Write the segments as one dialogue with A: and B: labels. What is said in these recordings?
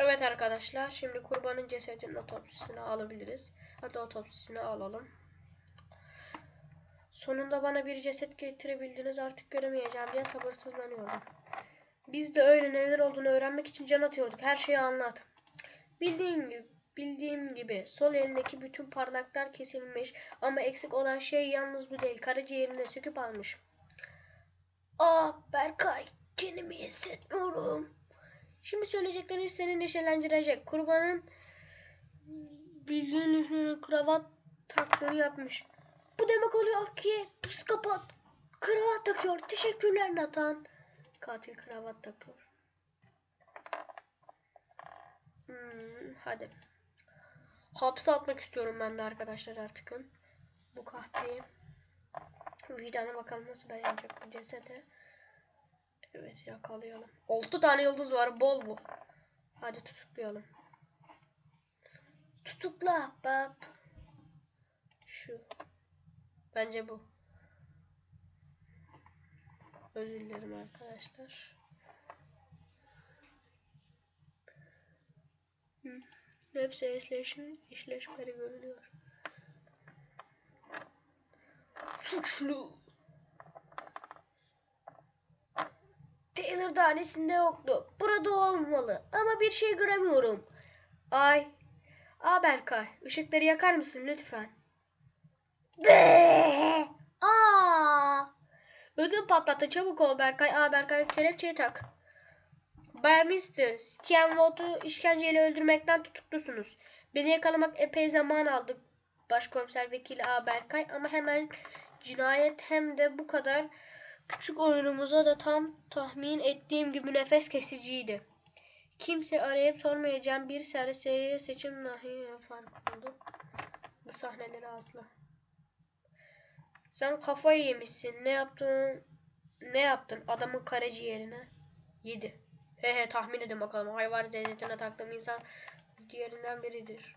A: Evet arkadaşlar şimdi kurbanın cesedinin otopsisini alabiliriz. Hadi otopsisini alalım. Sonunda bana bir ceset getirebildiniz artık göremeyeceğim diye sabırsızlanıyordum. Biz de öyle neler olduğunu öğrenmek için can atıyorduk. Her şeyi anlat. Bildiğin gibi, bildiğim gibi sol elindeki bütün parmaklar kesilmiş ama eksik olan şey yalnız bu değil. Karaciğerini de söküp almış. Aa Berkay kendimi hissetmiyorum. Şimdi söyleyeceklerini seni neşelendirecek. Kurbanın bildiğin üzere kravat taklını yapmış. Bu demek oluyor ki psikopat kravat takıyor. Teşekkürler Nathan. Katil kravat takıyor. Hmm, hadi. Hapse atmak istiyorum ben de arkadaşlar artık. Bu kahpeyi. Vicdana bakalım nasıl dayanacak bu cesede. Evet yakalayalım. 6 tane yıldız var bol bu. Hadi tutuklayalım. Tutukla bab. Şu. Bence bu. Özür dilerim arkadaşlar. Hı. Hepsi eşleşme, eşleşmeli görünüyor. Suçlu. Taylor danesinde yoktu. Burada olmalı. Ama bir şey göremiyorum. Ay. Aa Berkay. ışıkları yakar mısın lütfen? Be! Aa! Ödül patlattı. Çabuk ol Berkay. Aa Berkay kelepçeyi tak. Bay Mister, Stian Wood'u işkenceyle öldürmekten tutuklusunuz. Beni yakalamak epey zaman aldı. Başkomiser vekili A. Berkay ama hemen cinayet hem de bu kadar küçük oyunumuza da tam tahmin ettiğim gibi nefes kesiciydi. Kimse arayıp sormayacağım bir serseri seçim nahi fark oldu. Bu sahneleri atla. Sen kafayı yemişsin. Ne yaptın? Ne yaptın adamın karaciğerine? Yedi. He he tahmin edin bakalım. Hayvan devletine taktığım insan diğerinden biridir.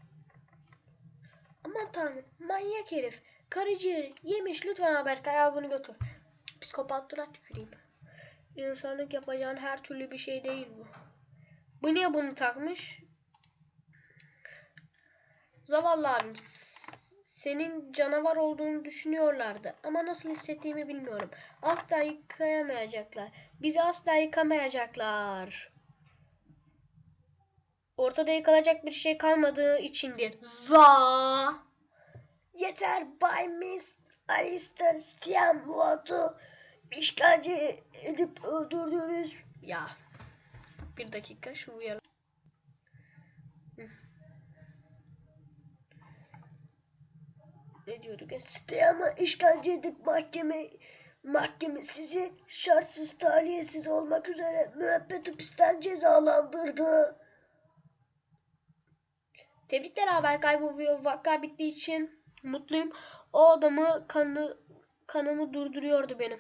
A: Aman tanrım manyak herif. Karaciğeri yemiş lütfen Haberkay al bunu götür. Psikopatlığına tüküreyim. İnsanlık yapacağın her türlü bir şey değil bu. Bu niye bunu takmış? Zavallı abim. Senin canavar olduğunu düşünüyorlardı. Ama nasıl hissettiğimi bilmiyorum. Asla yıkayamayacaklar. Bizi asla yıkamayacaklar. Ortada yıkılacak bir şey kalmadığı içindir. Za. Yeter Bay Miss Alistair Stianwood'u işkence edip öldürdünüz. Ya. Bir dakika şu uyarı. Ne diyorduk? Stian'ı işkence edip mahkeme mahkeme sizi şartsız tahliyesiz olmak üzere müebbet hapisten cezalandırdı. Tebrikler Haberkay bu bir vaka bittiği için mutluyum. O adamı kanı kanımı durduruyordu benim.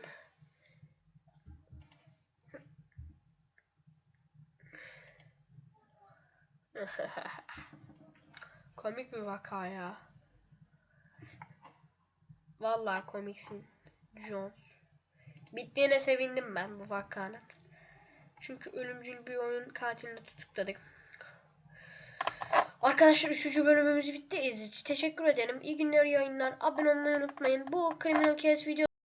A: Komik bir vaka ya. Vallahi komiksin Jones. Bittiğine sevindim ben bu vakanın. Çünkü ölümcül bir oyun katilini tutukladık. Arkadaşlar 3. bölümümüz bitti. İzleyici teşekkür ederim. İyi günler yayınlar. Abone olmayı unutmayın. Bu Criminal Case video